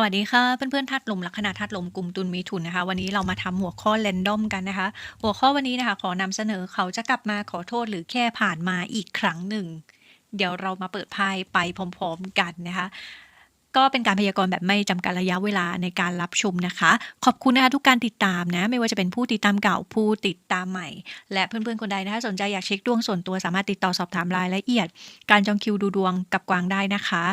สวัสดีค่ะ เพื่อนๆธาตุลมลัคนาธาตุลมกลุ่มตุลมิถุนนะคะ วันนี้เรามาทำหัวข้อ r รนดอมกันนะคะ หัวข้อวันนี้นะคะ ขอนำเสนอเขาจะกลับมาขอโทษหรือแค่ผ่านมาอีกครั้งหนึ่ง เดี๋ยวเรามาเปิดไพ่ไปพร้อมๆกันนะคะก็เป็นการพยากรณ์แบบไม่จำกัดระยะเวลาในการรับชมนะคะ ขอบคุณนะคะทุกการติดตามนะ ไม่ว่าจะเป็นผู้ติดตามเก่าผู้ติดตามใหม่ และเพื่อนๆคนใดนะคะ สนใจอยากเช็คดวงส่วนตัวสามารถติดต่อสอบถามรายละเอียด การจองคิวดูดวงกับกวางได้นะคะ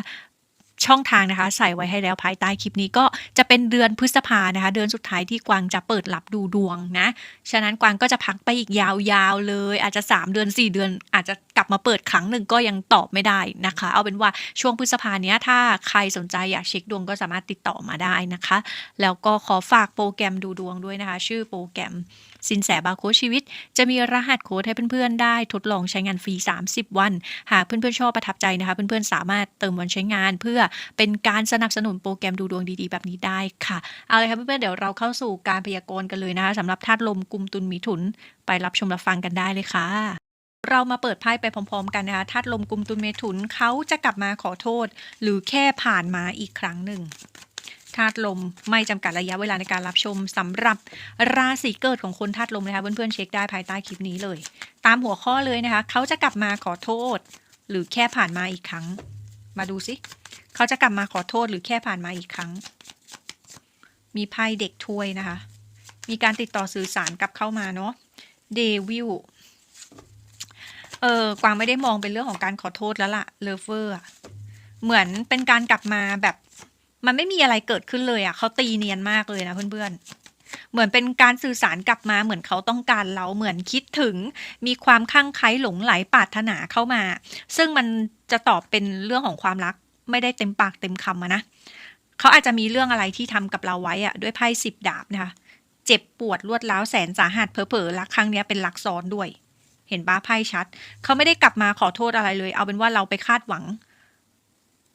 ช่องทางนะคะ ใส่ไว้ให้แล้วภายใต้คลิปนี้ก็จะเป็นเดือนพฤษภานะคะ เดือนสุดท้ายที่กวางจะเปิดรับดูดวงนะ ฉะนั้นกวางก็จะพักไปอีกยาวๆเลย อาจจะ 3 เดือน 4 เดือนอาจจะ กลับมาเปิดครั้งหนึ่งก็ยังตอบไม่ได้นะคะ เอาเป็นว่าช่วงพฤษภาเนี้ยถ้าใครสนใจอยากเช็คดวงก็สามารถติดต่อมาได้นะคะ แล้วก็ขอฝากโปรแกรมดูดวงด้วยนะคะ ชื่อโปรแกรมสินแสบาโค้ชีวิต จะมีรหัสโค้ดให้เพื่อนๆ ได้ทดลองใช้งานฟรี 30 วัน หากเพื่อนๆ ชอบประทับใจนะคะ เพื่อนๆ สามารถเติมวันใช้งาน เพื่อเป็นการสนับสนุนโปรแกรมดูดวงดีๆ แบบนี้ได้ค่ะ เอาเลยค่ะเพื่อนๆ เดี๋ยวเราเข้าสู่การพยากรณ์กันเลยนะคะสำหรับธาตุลมกุมตุลมิถุน ไปรับชมรับฟังกันได้เลยค่ะ เรามาเปิดไพ่ไปพร้อม ๆ กันนะคะธาตุลมกุมตุลเมถุนเขาจะกลับมาขอโทษ หรือแค่ผ่านมาอีกครั้งหนึ่งธาตุลมไม่จำกัดระยะเวลาในการรับชมสำหรับราศีเกิดของคนธาตุลมนะคะเพื่อนๆเช็คได้ภายใต้คลิปนี้เลย ตามหัวข้อเลยนะคะเขาจะกลับมาขอโทษ หรือแค่ผ่านมาอีกครั้ง มาดูสิเขาจะกลับมาขอโทษหรือแค่ผ่านมาอีกครั้ง มีไพ่เด็กถ้วยนะคะ มีการติดต่อสื่อสารกลับเข้ามาเนาะเดวิล เออกวางไม่ได้มองเป็นเรื่องของการขอโทษแล้วล่ะเลเวอร์เหมือนเป็นการกลับมาแบบ มันไม่มีอะไรเกิดขึ้นเลยอะ่ะเขาตีเนียนมากเลยนะเพื่อนๆ เหมือนเป็นการสื่อสารกลับมาเหมือนเขาต้องการเราเหมือนคิดถึง มีความข้างไคล้หลงไหลปรารถนาเข้ามา ซึ่งมันจะตอบเป็นเรื่องของความรัก ไม่ได้เต็มปากเต็มคำะนะเขาอาจจะมีเรื่องอะไรที่ทำกับเราไว้อะด้วยไพ่สิบดาบนะคะเจ็บปวดรวดร้าวแสนสาหัสเผลอๆรักครั้งนี้เป็นรักซ้อนด้วย เห็นป้าไพ่ชัด เขาไม่ได้กลับมาขอโทษอะไรเลย เอาเป็นว่าเราไปคาดหวัง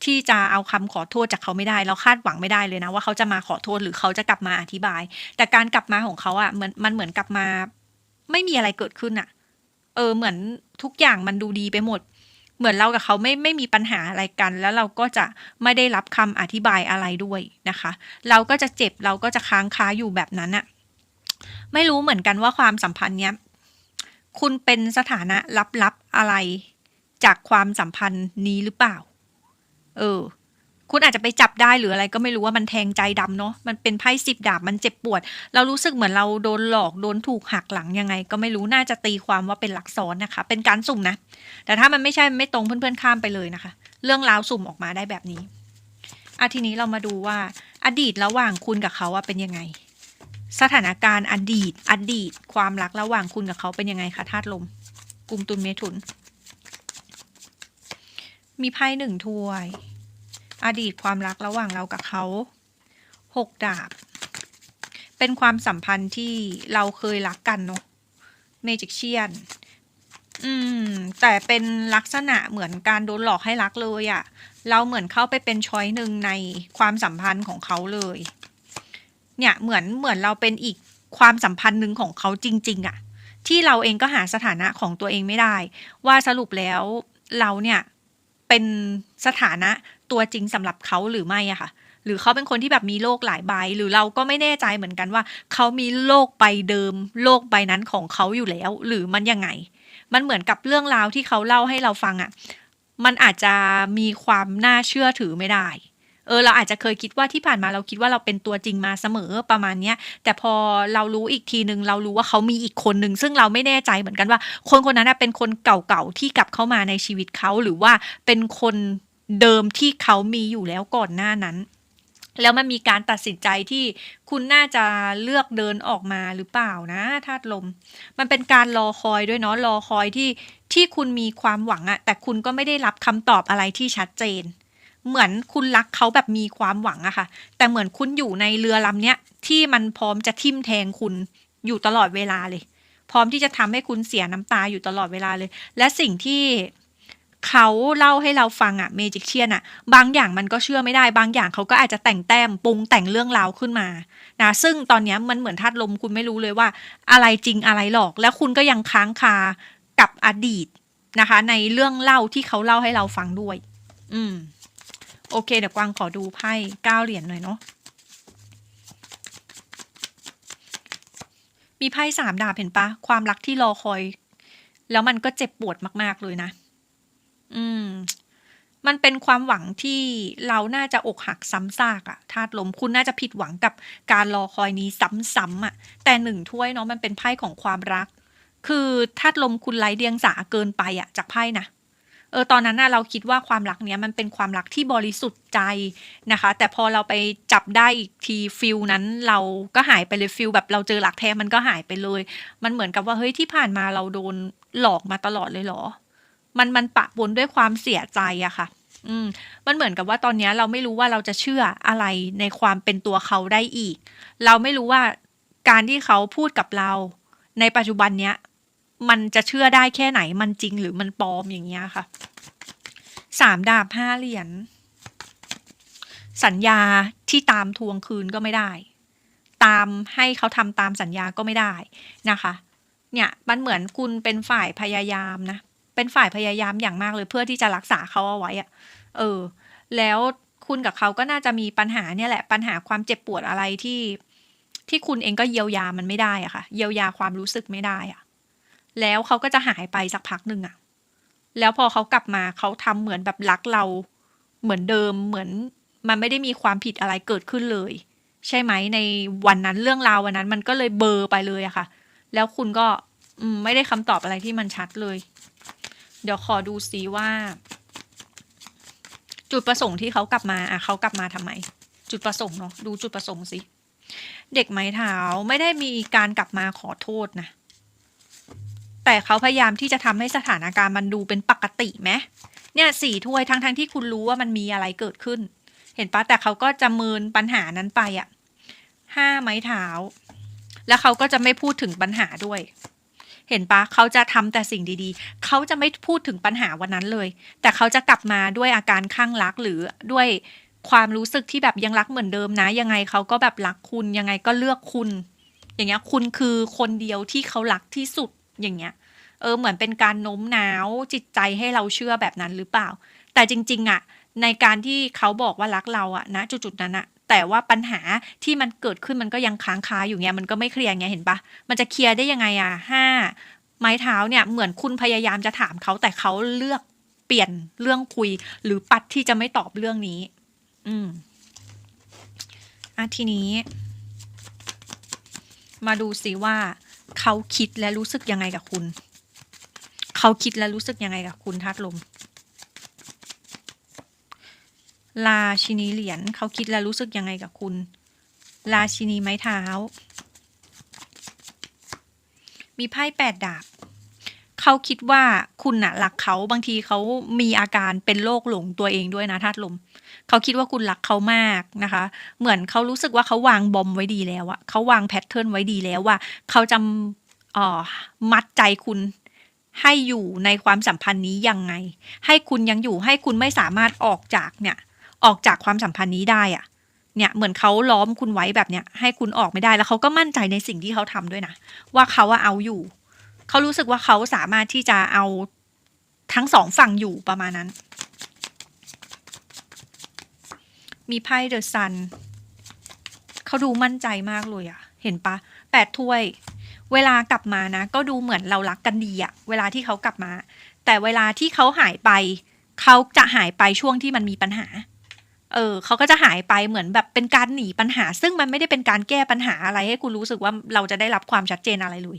ที่จะเอาคำขอโทษจากเขาไม่ได้ เราคาดหวังไม่ได้เลยนะว่าเขาจะมาขอโทษหรือเขาจะกลับมาอธิบาย แต่การกลับมาของเขาอะ่ะเหมือนมันเหมือนกลับมา ไม่มีอะไรเกิดขึ้นอะ่ะ เออเหมือนทุกอย่างมันดูดีไปหมด เหมือนเรากับเขาไม่ไม่มีปัญหาอะไรกัน แล้วเราก็จะไม่ได้รับคำอธิบายอะไรด้วยนะคะ เราก็จะเจ็บเราก็จะค้างคาอยู่แบบนั้นอะไม่รู้เหมือนกันว่าความสัมพันธ์เนี้ย คุณเป็นสถานะลับๆอะไร จากความสัมพันธ์นี้หรือเปล่า เออ คุณอาจจะไปจับได้หรืออะไรก็ไม่รู้ว่ามันแทงใจดำเนาะมันเป็นไพ่สิบดาบมันเจ็บปวด เรารู้สึกเหมือนเราโดนหลอกโดนถูกหักหลังยังไง ก็ไม่รู้น่าจะตีความว่าเป็นหลักซ้อนนะคะ เป็นการสุ่มนะ แต่ถ้ามันไม่ใช่ไม่ตรงเพื่อนๆข้ามไปเลยนะคะ เรื่องราวสุ่มออกมาได้แบบนี้อะทีนี้เรามาดูว่าอดีตระหว่างคุณกับเขาเป็นยังไง สถานการณ์อดีต อดีต ความรักระหว่างคุณกับเขาเป็นยังไงคะธาตุลมกลุ่มตุลเมถุน มีไพ่หนึ่งถ้วย อดีตความรักระหว่างเรากับเขาหกดาบ เป็นความสัมพันธ์ที่เราเคยรักกันเนาะเมจิกเชียน อืม แต่เป็นลักษณะเหมือนการโดนหลอกให้รักเลยอะเราเหมือนเข้าไปเป็นช้อยหนึ่งในความสัมพันธ์ของเขาเลย เนี่ยเหมือนเหมือนเราเป็นอีกความสัมพันธ์หนึ่งของเขาจริง ๆอะที่เราเองก็หาสถานะของตัวเองไม่ได้ ว่าสรุปแล้วเราเนี่ยเป็นสถานะตัวจริงสำหรับเขาหรือไม่อะค่ะ หรือเขาเป็นคนที่แบบมีโลกหลายใบ หรือเราก็ไม่แน่ใจเหมือนกันว่า เขามีโลกใบเดิม โลกใบนั้นของเขาอยู่แล้ว หรือมันยังไง มันเหมือนกับเรื่องราวที่เขาเล่าให้เราฟังอะมันอาจจะมีความน่าเชื่อถือไม่ได้ เออเราอาจจะเคยคิดว่าที่ผ่านมาเราคิดว่าเราเป็นตัวจริงมาเสมอประมาณเนี้ยแต่พอเรารู้อีกทีหนึ่งเรารู้ว่าเขามีอีกคนหนึ่งซึ่งเราไม่แน่ใจเหมือนกันว่า คนคนนั้นเป็นคนเก่าๆที่กลับเข้ามาในชีวิตเขาหรือว่าเป็นคนเดิมที่เขามีอยู่แล้วก่อนหน้านั้น แล้วมันมีการตัดสินใจที่คุณน่าจะเลือกเดินออกมาหรือเปล่านะธาตุลม มันเป็นการรอคอยด้วยเนาะรอคอยที่ที่คุณมีความหวังอะแต่คุณก็ไม่ได้รับคำตอบอะไรที่ชัดเจน เหมือนคุณรักเขาแบบมีความหวังอะค่ะ แต่เหมือนคุณอยู่ในเรือลำเนี้ยที่มันพร้อมจะทิ่มแทงคุณอยู่ตลอดเวลาเลย พร้อมที่จะทำให้คุณเสียน้ำตาอยู่ตลอดเวลาเลย และสิ่งที่เขาเล่าให้เราฟังอะเมจิกเชียนอะบางอย่างมันก็เชื่อไม่ได้ บางอย่างเขาก็อาจจะแต่งแต้มปรุงแต่งเรื่องราวขึ้นมานะซึ่งตอนนี้มันเหมือนธาตุลมคุณไม่รู้เลยว่า อะไรจริงอะไรหลอก แล้วคุณก็ยังค้างคากับอดีตนะคะ ในเรื่องเล่าที่เขาเล่าให้เราฟังด้วย อืม โอเค เดี๋ยวกวางขอดูไพ่เก้าเหรียญหน่อยเนาะมีไพ่สามดาบเห็นปะความรักที่รอคอย แล้วมันก็เจ็บปวดมาก ๆ เลยนะ อืม มันเป็นความหวังที่เราน่าจะอกหักซ้ำซากอะธาตุลมคุณน่าจะผิดหวังกับการรอคอยนี้ซ้ำๆอะแต่หนึ่งถ้วยเนาะมันเป็นไพ่ของความรัก คือธาตุลมคุณไร้เดียงสาเกินไปอะจากไพ่นะ เออตอนนั้นนะเราคิดว่าความรักเนี้ยมันเป็นความรักที่บริสุทธิ์ใจนะคะ แต่พอเราไปจับได้อีกทีฟิลนั้นเราก็หายไปเลยฟิลแบบเราเจอหลักแท้มันก็หายไปเลย มันเหมือนกับว่าเฮ้ยที่ผ่านมาเราโดนหลอกมาตลอดเลยเหรอ มันมันปะปนด้วยความเสียใจอะค่ะอืมมันเหมือนกับว่าตอนนี้เราไม่รู้ว่าเราจะเชื่ออะไรในความเป็นตัวเขาได้อีก เราไม่รู้ว่าการที่เขาพูดกับเรา ในปัจจุบันเนี้ย มันจะเชื่อได้แค่ไหนมันจริงหรือมันปลอมอย่างเงี้ยค่ะสามดาบห้าเหรียญสัญญาที่ตามทวงคืนก็ไม่ได้ ตามให้เขาทำตามสัญญาก็ไม่ได้นะคะ เนี่ยมันเหมือนคุณเป็นฝ่ายพยายามนะ เป็นฝ่ายพยายามอย่างมากเลยเพื่อที่จะรักษาเขาเอาไว้อะเออ แล้วคุณกับเขาก็น่าจะมีปัญหาเนี่ยแหละปัญหาความเจ็บปวดอะไรที่ ที่คุณเองก็เยียวยามันไม่ได้อะค่ะ เยียวยาความรู้สึกไม่ได้อะ แล้วเขาก็จะหายไปสักพักหนึ่งอะแล้วพอเขากลับมาเขาทำเหมือนแบบรักเราเหมือนเดิมเหมือนมันไม่ได้มีความผิดอะไรเกิดขึ้นเลย ใช่ไหมในวันนั้นเรื่องราววันนั้น มันก็เลยเบอร์ไปเลยอะค่ะ แล้วคุณก็ไม่ได้คำตอบอะไรที่มันชัดเลย เดี๋ยวขอดูซิว่า จุดประสงค์ที่เขากลับมาอะเขากลับมาทำไม จุดประสงค์เนาะดูจุดประสงค์สิเด็กไม้เท้าไม่ได้มีการกลับมาขอโทษนะ แต่เขาพยายามที่จะทำให้สถานการณ์มันดูเป็นปกติไหมเนี่ยสี่ถ้วยทั้งทั้งที่คุณรู้ว่ามันมีอะไรเกิดขึ้น เห็นปะแต่เขาก็จะเมินปัญหานั้นไปอะห้าไม้เท้า แล้วเขาก็จะไม่พูดถึงปัญหาด้วย เห็นปะเขาจะทำแต่สิ่งดีๆ เขาจะไม่พูดถึงปัญหาวันนั้นเลย แต่เขาจะกลับมาด้วยอาการข้างรักหรือด้วยความรู้สึกที่แบบยังรักเหมือนเดิมนะ ยังไงเขาก็แบบรักคุณยังไงก็เลือกคุณ อย่างเงี้ยคุณคือคนเดียวที่เขารักที่สุดอย่างเงี้ย เออเหมือนเป็นการโน้มน้าวจิตใจให้เราเชื่อแบบนั้นหรือเปล่า แต่จริง ๆอะในการที่เขาบอกว่ารักเราอะนะจุดๆนั้นอะแต่ว่าปัญหาที่มันเกิดขึ้นมันก็ยังค้างคาอยู่เงี้ยมันก็ไม่เคลียร์ไงเห็นปะมันจะเคลียร์ได้ยังไงอะห้าไม้เท้าเนี่ยเหมือนคุณพยายามจะถามเขาแต่เขาเลือกเปลี่ยนเรื่องคุย หรือปัดที่จะไม่ตอบเรื่องนี้ อืมอะทีนี้ มาดูสิว่าเขาคิดและรู้สึกยังไงกับคุณ เขาคิดและรู้สึกยังไงกับคุณธาตุลม ราชินีเหรียญเขาคิดและรู้สึกยังไงกับคุณ ราชินีไม้เท้า มีไพ่แปดดาบเขาคิดว่าคุณน่ะรักเขาบางทีเขามีอาการเป็นโรคหลงตัวเองด้วยนะธาตุลมเขาคิดว่าคุณรักเขามากนะคะ เหมือนเขารู้สึกว่าเขาวางบอมไว้ดีแล้วอะเขาวางแพทเทิร์นไว้ดีแล้วว่าเขาจะเอ่อมัดใจคุณ ให้อยู่ในความสัมพันธ์นี้ยังไง ให้คุณยังอยู่ให้คุณไม่สามารถออกจากเนี่ย ออกจากความสัมพันธ์นี้ได้อะเนี่ยเหมือนเขาล้อมคุณไว้แบบเนี้ยให้คุณออกไม่ได้แล้วเขาก็มั่นใจในสิ่งที่เขาทำด้วยนะว่าเขาว่าเอาอยู่ เขารู้สึกว่าเขาสามารถที่จะเอาทั้งสองฝั่งอยู่ประมาณนั้น มีไพ่เดอะซันเขาดูมั่นใจมากเลยอะเห็นปะแปดถ้วย เวลากลับมานะ ก็ดูเหมือนเรารักกันดีอะเวลาที่เขากลับมา แต่เวลาที่เขาหายไป เขาจะหายไปช่วงที่มันมีปัญหา เออเขาก็จะหายไปเหมือนแบบเป็นการหนีปัญหา ซึ่งมันไม่ได้เป็นการแก้ปัญหาอะไรให้คุณรู้สึกว่าเราจะได้รับความชัดเจนอะไรเลย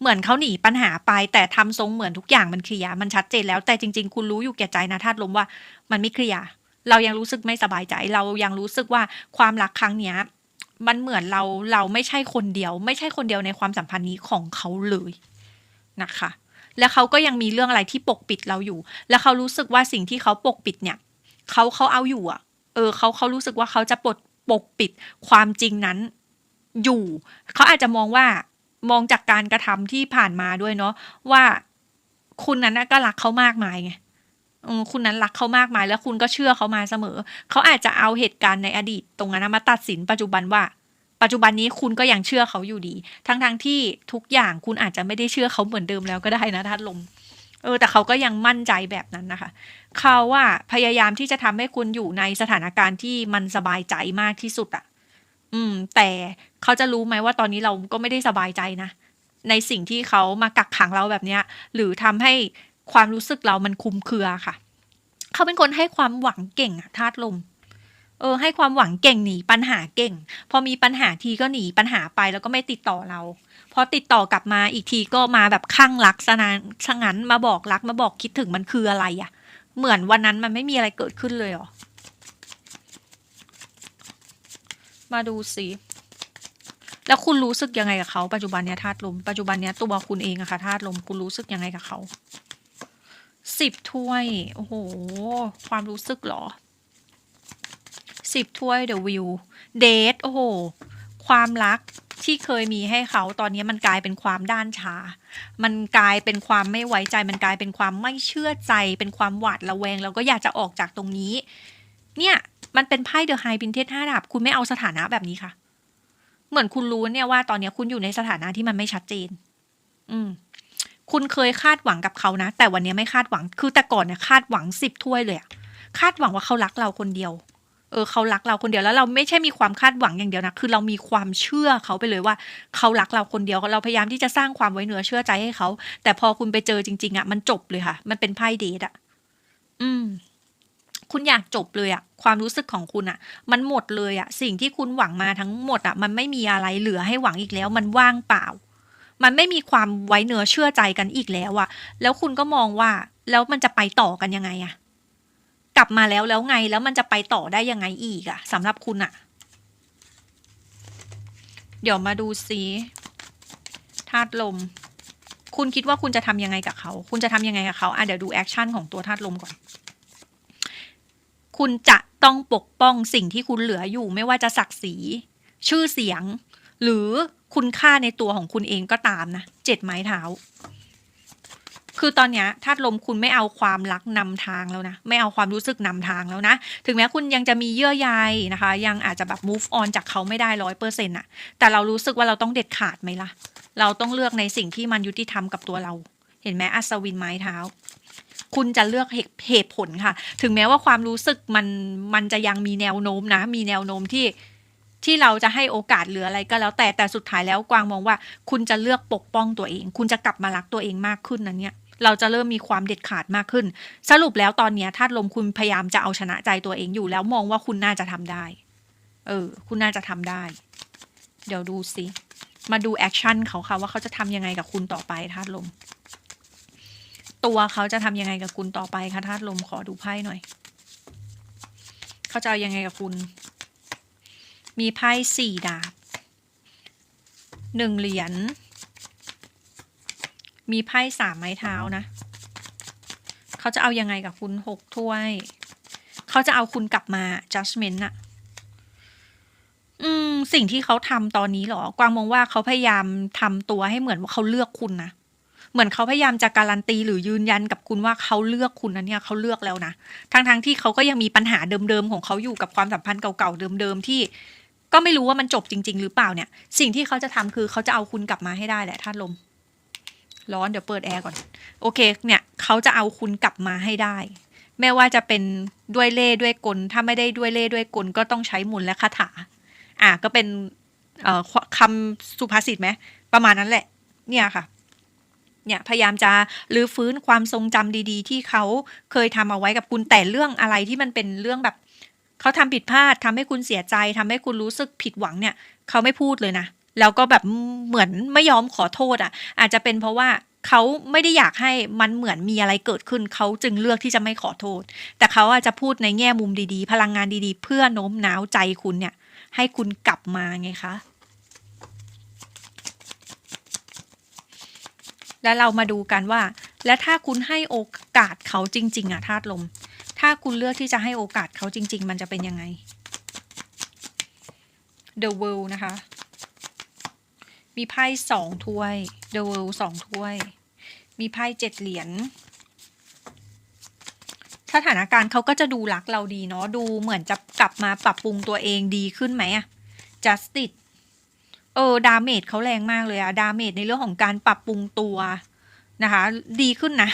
เหมือนเขาหนีปัญหาไป แต่ทำทรงเหมือนทุกอย่างมันเคลียร์มันชัดเจนแล้วแต่จริง ๆ คุณรู้อยู่แก่ใจนะธาตุลมว่ามันไม่เคลียร์เรายังรู้สึกไม่สบายใจ เรายังรู้สึกว่าความรักครั้งเนี้ย มันเหมือนเราเราไม่ใช่คนเดียว ไม่ใช่คนเดียวในความสัมพันธ์นี้ของเขาเลยนะคะ แล้วเขาก็ยังมีเรื่องอะไรที่ปกปิดเราอยู่ แล้วเขารู้สึกว่าสิ่งที่เขาปกปิดเนี่ยเขาเขาเอาอยู่อะ เออเขาเขารู้สึกว่าเขาจะปลดปกปิดความจริงนั้นอยู่ เขาอาจจะมองว่ามองจากการกระทำที่ผ่านมาด้วยเนาะว่าคุณนั้นก็รักเขามากมายไง คุณนั้นรักเขามากมายแล้วคุณก็เชื่อเขามาเสมอ เขาอาจจะเอาเหตุการณ์ในอดีต ตรงนั้นมาตัดสินปัจจุบันว่า ปัจจุบันนี้คุณก็ยังเชื่อเขาอยู่ดี ทั้งๆทที่ทุกอย่างคุณอาจจะไม่ได้เชื่อเขาเหมือนเดิมแล้วก็ได้นะทัดลมเออแต่เขาก็ยังมั่นใจแบบนั้นนะคะ เขาว่าพยายามที่จะทำให้คุณอยู่ในสถานการณ์ที่มันสบายใจมากที่สุดอะอืม แต่เขาจะรู้ไหมว่าตอนนี้เราก็ไม่ได้สบายใจนะในสิ่งที่เขามากักขังเราแบบเนี้ย หรือทำให้ ความรู้สึกเรามันคลุมเครือค่ะ เขาเป็นคนให้ความหวังเก่งอะธาตุลมเออให้ความหวังเก่งหนีปัญหาเก่ง พอมีปัญหาทีก็หนีปัญหาไปแล้วก็ไม่ติดต่อเราพอติดต่อกลับมาอีกทีก็มาแบบข้างรักซะนานชะงั้นมาบอกรักมาบอกคิดถึงมันคืออะไรอะ่ะเหมือนวันนั้นมันไม่มีอะไรเกิดขึ้นเลยหรอมาดูสิแล้วคุณรู้สึกยังไงกับเขาปัจจุบันเนี้ยธาตุลมปัจจุบันเนี้ยตัวคุณเองอะค่ะธาตุลมคุณรู้สึกยังไงกับเขา สิบถ้วย โอ้โห ความรู้สึกเหรอสิบถ้วยเดอะวิวเดทโอ้โห ความรักที่เคยมีให้เขาตอนนี้มันกลายเป็นความด้านชา มันกลายเป็นความไม่ไว้ใจ มันกลายเป็นความไม่เชื่อใจ เป็นความหวาดระแวง แล้วก็อยากจะออกจากตรงนี้ เนี่ย มันเป็นไพ่เดอะไฮพินเทสห้าดาบ คุณไม่เอาสถานะแบบนี้ค่ะ เหมือนคุณรู้เนี่ยว่าตอนนี้คุณอยู่ในสถานะที่มันไม่ชัดเจน อืม คุณเคยคาดหวังกับเขานะ แต่วันนี้ไม่คาดหวังคือแต่ก่อนเนี่ยคาดหวังสิบถ้วยเลยอะคาดหวังว่าเขารักเราคนเดียว เออเขารักเราคนเดียวแล้วเราไม่ใช่มีความคาดหวังอย่างเดียวนะคือเรามีความเชื่อเขาไปเลยว่า เขารักเราคนเดียวเราพยายามที่จะสร้างความไว้เนื้อเชื่อใจให้เขา แต่พอคุณไปเจอจริง ๆอะ่ะมันจบเลยค่ะ มันเป็นไพ่เดทอะ่ะอืมคุณอยากจบเลยอะ่ะความรู้สึกของคุณอะ่ะมันหมดเลยอะ่ะสิ่งที่คุณหวังมาทั้งหมดอะ่ะมันไม่มีอะไรเหลือให้หวังอีกแล้ว มันว่างเปล่า มันไม่มีความไว้เนื้อเชื่อใจกันอีกแล้วอะแล้วคุณก็มองว่าแล้วมันจะไปต่อกันยังไงอะ่ะกลับมาแล้วแล้วไงแล้วมันจะไปต่อได้ยังไงอีกอะสำหรับคุณอะเดี๋ยวมาดูซิธาตุลม คุณคิดว่าคุณจะทำยังไงกับเขา คุณจะทำยังไงกับเขาอะเดี๋ยวดูแอคชั่นของตัวธาตุลมก่อน คุณจะต้องปกป้องสิ่งที่คุณเหลืออยู่ ไม่ว่าจะศักดิ์ศรี ชื่อเสียง หรือ คุณค่าในตัวของคุณเองก็ตามนะเจ็ดไม้เท้า คือตอนนี้ธาตุลมคุณไม่เอาความรักนำทางแล้วนะ ไม่เอาความรู้สึกนำทางแล้วนะ ถึงแม้คุณยังจะมีเยื่อใยนะคะ ยังอาจจะแบบ move on จากเขาไม่ได้ร้อยเปอร์เซ็นต์อะแต่เรารู้สึกว่าเราต้องเด็ดขาดไหมล่ะ เราต้องเลือกในสิ่งที่มันยุติธรรมกับตัวเรา เห็นไหมอัศวินไม้เท้าคุณจะเลือกเหตุผลค่ะ ถึงแม้ว่าความรู้สึกมันมันจะยังมีแนวโน้มนะ มีแนวโน้มที่ ที่เราจะให้โอกาสหรืออะไรก็แล้วแต่แต่สุดท้ายแล้วกวางมองว่า คุณจะเลือกปกป้องตัวเอง คุณจะกลับมารักตัวเองมากขึ้นนะเนี่ยเราจะเริ่มมีความเด็ดขาดมากขึ้น สรุปแล้วตอนนี้ธาตุลมคุณพยายามจะเอาชนะใจตัวเองอยู่แล้วมองว่าคุณน่าจะทำได้ เออ คุณน่าจะทำได้ เดี๋ยวดูสิมาดูแอคชั่นเขาค่ะว่าเขาจะทำยังไงกับคุณต่อไปธาตุลม ตัวเขาจะทำยังไงกับคุณต่อไปคะธาตุลมขอดูไพ่หน่อย เขาจะเอายังไงกับคุณ มีไพ่สี่ดาบหนึ่งเหรียญ มีไพ่สามไม้เท้านะ เขาจะเอายังไงกับคุณหกถ้วย เขาจะเอาคุณกลับมา judgment อะอืม สิ่งที่เขาทำตอนนี้หรอ กวางมองว่าเขาพยายามทำตัวให้เหมือนว่าเขาเลือกคุณนะเหมือนเขาพยายามจะการันตีหรือยืนยันกับคุณว่าเขาเลือกคุณนะเนี่ยเขาเลือกแล้วนะทั้งๆทที่เขาก็ยังมีปัญหาเดิมๆของเขาอยู่กับความสัมพันธ์เก่าๆเดิมๆที่ ก็ไม่รู้ว่ามันจบจริง ๆ หรือเปล่าเนี่ย สิ่งที่เขาจะทำคือเขาจะเอาคุณกลับมาให้ได้แหละธาตุลม ร้อนเดี๋ยวเปิดแอร์ก่อน โอเค เนี่ยเขาจะเอาคุณกลับมาให้ได้ไม่ว่าจะเป็นด้วยเล่ด้วยกล ถ้าไม่ได้ด้วยเล่ด้วยกล ก็ต้องใช้มนและคาถา อะก็เป็นเอ่อคำสุภาษิตไหมประมาณนั้นแหละ เนี่ยค่ะ เนี่ยพยายามจะรื้อฟื้นความทรงจำดี ๆ ที่เขาเคยทำเอาไว้กับคุณแต่เรื่องอะไรที่มันเป็นเรื่องแบบ เขาทำผิดพลาดทำให้คุณเสียใจทำให้คุณรู้สึกผิดหวังเนี่ย เขาไม่พูดเลยนะ แล้วก็แบบเหมือนไม่ยอมขอโทษอะ อาจจะเป็นเพราะว่าเขาไม่ได้อยากให้มันเหมือนมีอะไรเกิดขึ้น เขาจึงเลือกที่จะไม่ขอโทษ แต่เขาอาจจะพูดในแง่มุมดีๆ พลังงานดีๆ เพื่อโน้มน้าวใจคุณเนี่ย ให้คุณกลับมาไงคะแล้วเรามาดูกันว่า และถ้าคุณให้โอกาสเขาจริง ๆอะธาตุลม ถ้าคุณเลือกที่จะให้โอกาสเขาจริง ๆ มันจะเป็นยังไง The World นะคะ มีไพ่สองถ้วย The World สองถ้วย มีไพ่เจ็ดเหรียญสถานการณ์เขาก็จะดูรักเราดีเนาะดูเหมือนจะกลับมาปรับปรุงตัวเองดีขึ้นไหมอะ Justice เออดาเมจเขาแรงมากเลยอะดาเมจในเรื่องของการปรับปรุงตัวนะคะ ดีขึ้นนะ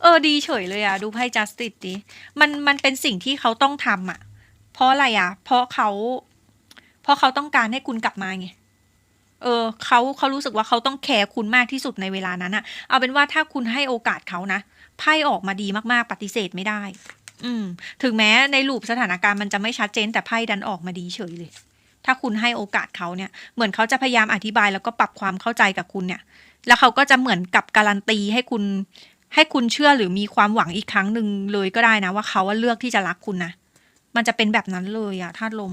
เออดีเฉยเลยอะดูไพ่ justice ดิมันมันเป็นสิ่งที่เขาต้องทำอะเพราะอะไรอะเพราะเขา เพราะเขาต้องการให้คุณกลับมาไงเออเขาเขารู้สึกว่าเขาต้องแคร์คุณมากที่สุดในเวลานั้นอะเอาเป็นว่าถ้าคุณให้โอกาสเขานะไพ่ออกมาดีมากๆ ปฏิเสธไม่ได้ อืม ถึงแม้ในรูปสถานการณ์มันจะไม่ชัดเจน แต่ไพ่ดันออกมาดีเฉยเลย ถ้าคุณให้โอกาสเขาเนี่ย เหมือนเขาจะพยายามอธิบายแล้วก็ปรับความเข้าใจกับคุณเนี่ย แล้วเขาก็จะเหมือนกับการันตีให้คุณ ให้คุณเชื่อหรือมีความหวังอีกครั้งหนึ่งเลยก็ได้นะว่าเขาว่าเลือกที่จะรักคุณนะมันจะเป็นแบบนั้นเลยอะธาตุลม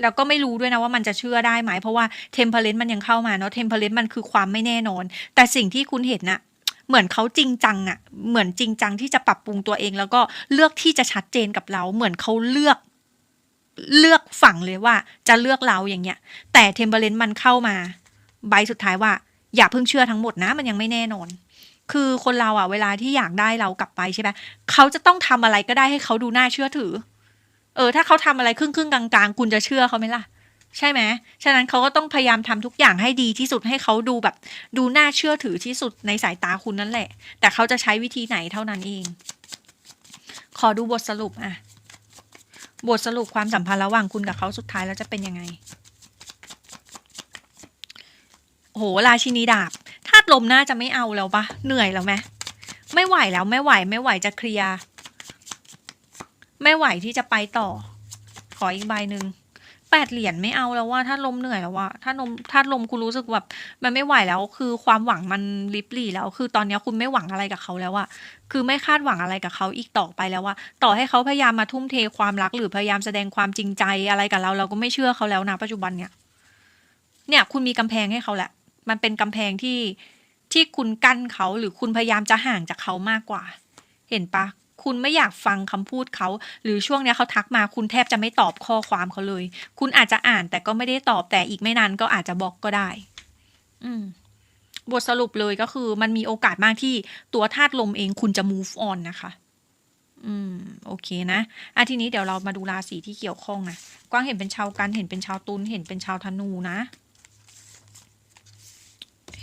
แล้วก็ไม่รู้ด้วยนะว่ามันจะเชื่อได้ไหม เพราะว่าเทมเพลนมันยังเข้ามาเนาะเทมเพลนมันคือความไม่แน่นอน แต่สิ่งที่คุณเห็นน่ะเหมือนเขาจริงจังอะเหมือนจริงจังที่จะปรับปรุงตัวเอง แล้วก็เลือกที่จะชัดเจนกับเรา เหมือนเขาเลือก เลือกฝั่งเลยว่า จะเลือกเราอย่างเงี้ย แต่เทมเพลนมันเข้ามา ใบสุดท้ายว่า อย่าเพิ่งเชื่อทั้งหมดนะ มันยังไม่แน่นอน คือคนเราอะเวลาที่อยากได้เรากลับไปใช่ไหมเขาจะต้องทำอะไรก็ได้ให้เขาดูน่าเชื่อถือ เออ ถ้าเขาทำอะไรครึ่งครึ่งๆกลางคุณจะเชื่อเขาไหมล่ะ ใช่ไหมฉะนั้นเขาก็ต้องพยายามทำทุกอย่างให้ดีที่สุดให้เขาดูแบบ ดูน่าเชื่อถือที่สุดในสายตาคุณนั่นแหละ แต่เขาจะใช้วิธีไหนเท่านั้นเอง ขอดูบทสรุปอะบทสรุปความสัมพันธ์ระหว่างคุณกับเขาสุดท้ายแล้วจะเป็นยังไงโหราชินีดาบ ธาตุลมน่าจะไม่เอาแล้วปะเหนื่อยแล้วไหมไม่ไหวแล้วไม่ไหว ไม่ไหวจะเคลียร์ไม่ไหวที่จะไปต่อ ขออีกใบหนึ่งแปดเหรียญไม่เอาแล้วว่าถ้าลมเหนื่อยแล้วว่าถ้าลมถ้าลมคุณรู้สึกแบบมันไม่ไหวแล้ว คือความหวังมันลิบหลี่แล้ว คือตอนนี้คุณไม่หวังอะไรกับเขาแล้วอะคือไม่คาดหวังอะไรกับเขาอีกต่อไปแล้วว่า ต่อให้เขาพยายามมาทุ่มเทความรักหรือพยายามแสดงความจริงใจอะไรกับเรา เราก็ไม่เชื่อเขาแล้วนะปัจจุบันเนี่ย เนี่ย คุณมีกำแพงให้เขาแหละ มันเป็นกำแพงที่ ที่คุณกั้นเขาหรือคุณพยายามจะห่างจากเขามากกว่า เห็นปะคุณไม่อยากฟังคำพูดเขา หรือช่วงนี้เขาทักมาคุณแทบจะไม่ตอบข้อความเขาเลย คุณอาจจะอ่านแต่ก็ไม่ได้ตอบแต่อีกไม่นานก็อาจจะบล็อกก็ได้ อืม บทสรุปเลยก็คือ มันมีโอกาสมากที่ตัวธาตุลมเองคุณจะ move on นะคะ อืม โอเคนะอะทีนี้เดี๋ยวเรามาดูราศีที่เกี่ยวข้องนะกว้างเห็นเป็นชาวกันเห็นเป็นชาวตุลเห็นเป็นชาวธนูนะ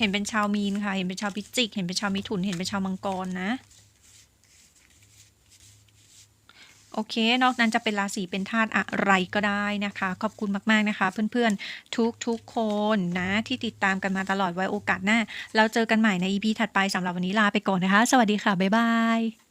เห็นเป็นชาวมีนค่ะ เห็นเป็นชาวพิจิก เห็นเป็นชาวมิถุน เห็นเป็นชาวมังกรนะ โอเค นอกนั้นจะเป็นราศีเป็นธาตุอะไรก็ได้นะคะ ขอบคุณมากๆนะคะ เพื่อนๆ ทุกๆคนนะ ที่ติดตามกันมาตลอดไว้โอกาสหน้า เราเจอกันใหม่ใน EP ถัดไปสำหรับวันนี้ลาไปก่อนนะคะ สวัสดีค่ะ บ๊ายบาย